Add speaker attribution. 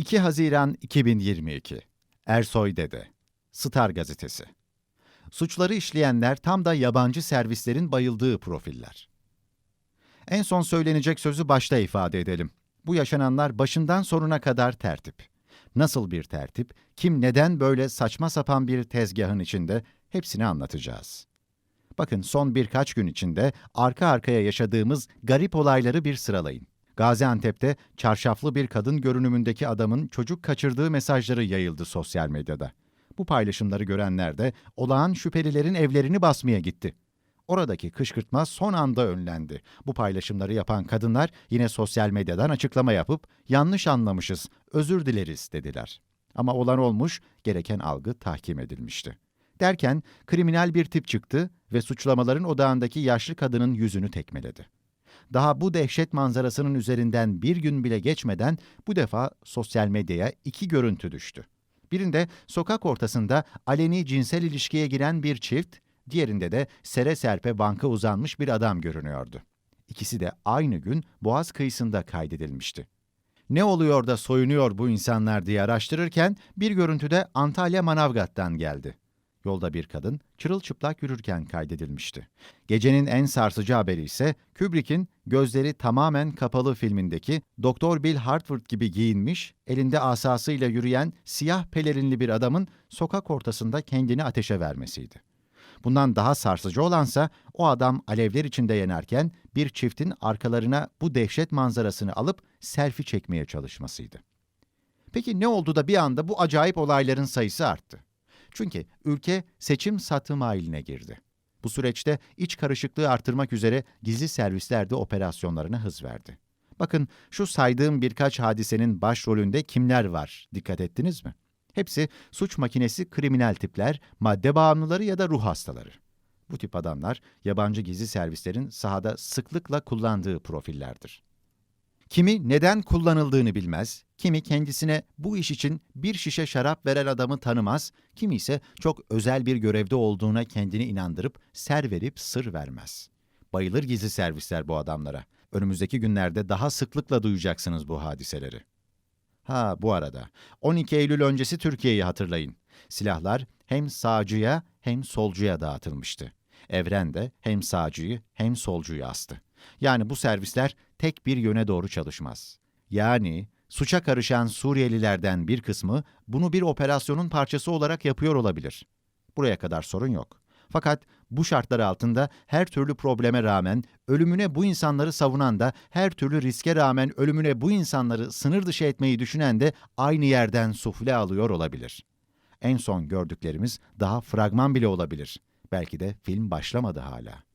Speaker 1: 2 Haziran 2022 Ersoy Dede Star Gazetesi Suçları işleyenler tam da yabancı servislerin bayıldığı profiller. En son söylenecek sözü başta ifade edelim. Bu yaşananlar başından sonuna kadar tertip. Nasıl bir tertip, kim neden böyle saçma sapan bir tezgahın içinde hepsini anlatacağız. Bakın son birkaç gün içinde arka arkaya yaşadığımız garip olayları bir sıralayın. Gaziantep'te çarşaflı bir kadın görünümündeki adamın çocuk kaçırdığı mesajları yayıldı sosyal medyada. Bu paylaşımları görenler de olağan şüphelilerin evlerini basmaya gitti. Oradaki kışkırtma son anda önlendi. Bu paylaşımları yapan kadınlar yine sosyal medyadan açıklama yapıp yanlış anlamışız, özür dileriz dediler. Ama olan olmuş, gereken algı tahkim edilmişti. Derken kriminal bir tip çıktı ve suçlamaların odağındaki yaşlı kadının yüzünü tekmeledi. Daha bu dehşet manzarasının üzerinden bir gün bile geçmeden bu defa sosyal medyaya iki görüntü düştü. Birinde sokak ortasında aleni cinsel ilişkiye giren bir çift, diğerinde de sere serpe banka uzanmış bir adam görünüyordu. İkisi de aynı gün Boğaz kıyısında kaydedilmişti. Ne oluyor da soyunuyor bu insanlar diye araştırırken bir görüntüde Antalya Manavgat'tan geldi. Yolda bir kadın çırılçıplak yürürken kaydedilmişti. Gecenin en sarsıcı haberi ise Kubrick'in gözleri tamamen kapalı filmindeki Doktor Bill Hartford gibi giyinmiş, elinde asasıyla yürüyen siyah pelerinli bir adamın sokak ortasında kendini ateşe vermesiydi. Bundan daha sarsıcı olansa o adam alevler içinde yanarken bir çiftin arkalarına bu dehşet manzarasını alıp selfie çekmeye çalışmasıydı. Peki ne oldu da bir anda bu acayip olayların sayısı arttı? Çünkü ülke seçim satım haline girdi. Bu süreçte iç karışıklığı artırmak üzere gizli servisler de operasyonlarına hız verdi. Bakın şu saydığım birkaç hadisenin başrolünde kimler var dikkat ettiniz mi? Hepsi suç makinesi kriminal tipler, madde bağımlıları ya da ruh hastaları. Bu tip adamlar yabancı gizli servislerin sahada sıklıkla kullandığı profillerdir. Kimi neden kullanıldığını bilmez, kimi kendisine bu iş için bir şişe şarap veren adamı tanımaz, kimi ise çok özel bir görevde olduğuna kendini inandırıp ser verip sır vermez. Bayılır gizli servisler bu adamlara. Önümüzdeki günlerde daha sıklıkla duyacaksınız bu hadiseleri. Ha bu arada 12 Eylül öncesi Türkiye'yi hatırlayın. Silahlar hem sağcıya hem solcuya dağıtılmıştı. Evren de hem sağcıyı hem solcuyu astı. Yani bu servisler tek bir yöne doğru çalışmaz. Yani suça karışan Suriyelilerden bir kısmı bunu bir operasyonun parçası olarak yapıyor olabilir. Buraya kadar sorun yok. Fakat bu şartlar altında her türlü probleme rağmen ölümüne bu insanları savunan da her türlü riske rağmen ölümüne bu insanları sınır dışı etmeyi düşünen de aynı yerden sufle alıyor olabilir. En son gördüklerimiz daha fragman bile olabilir. Belki de film başlamadı hala.